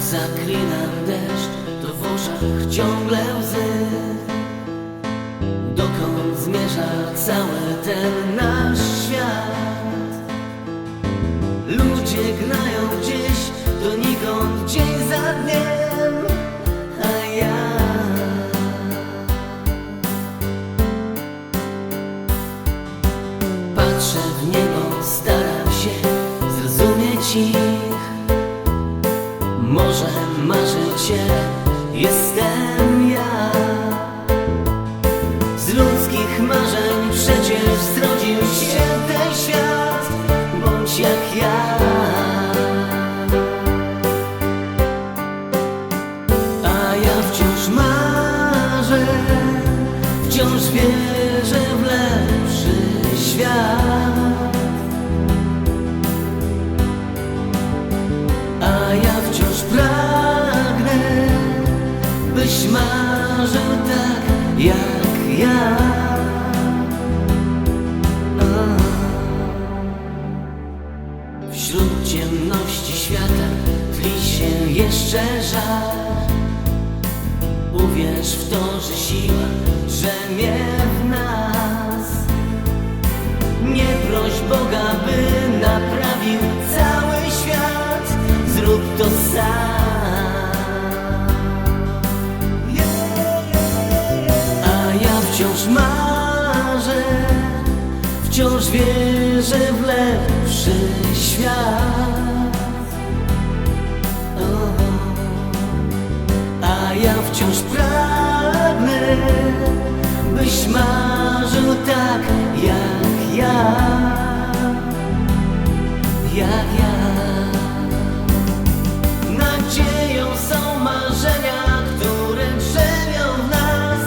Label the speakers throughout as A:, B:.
A: zaklinam deszcz, to w oczach ciągle łzy. Dokąd zmierza cały ten nasz świat? Ludzie gnają gdzieś, donikąd dzień za dniem, a ja patrzę w niebo, staram się zrozumieć ich. Może marzyciel jestem ja. Z ludzkich marzeń przecież zrodził się ten świat, bądź jak ja. A ja wciąż marzę, wciąż wierzę jak ja. A. Wśród ciemności świata tli się jeszcze żar. Uwierz w to, że siła drzemie w nas. Nie proś Boga, by naprawił cały świat. Zrób to sam. Wciąż wierzę w lepszy świat. A ja wciąż pragnę, byś marzył tak jak ja, jak ja. Nadzieją są marzenia, które drzemią w nas.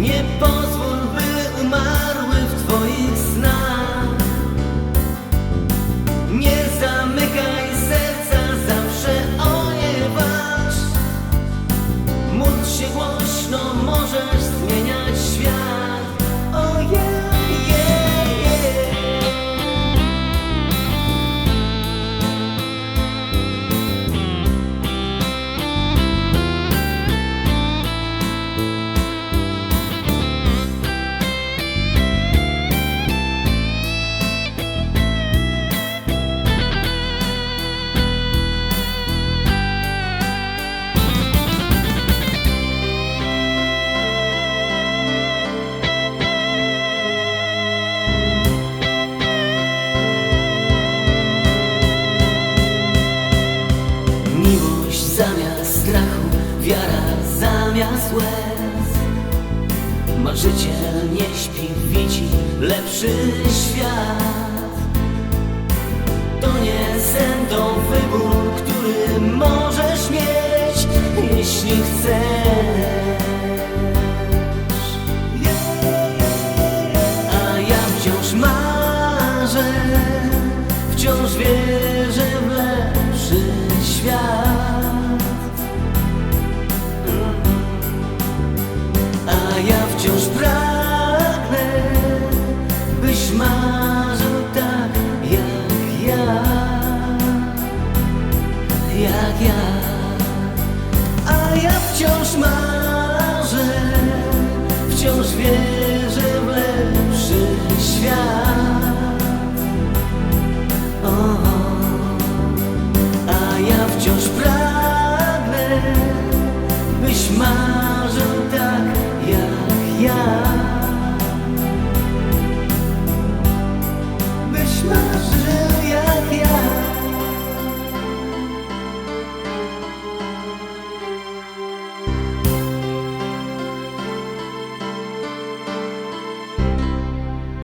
A: Nie pozwól, zamiast łez. Marzyciel nie śpi, widzi lepszy świat. To nie sen, to wybór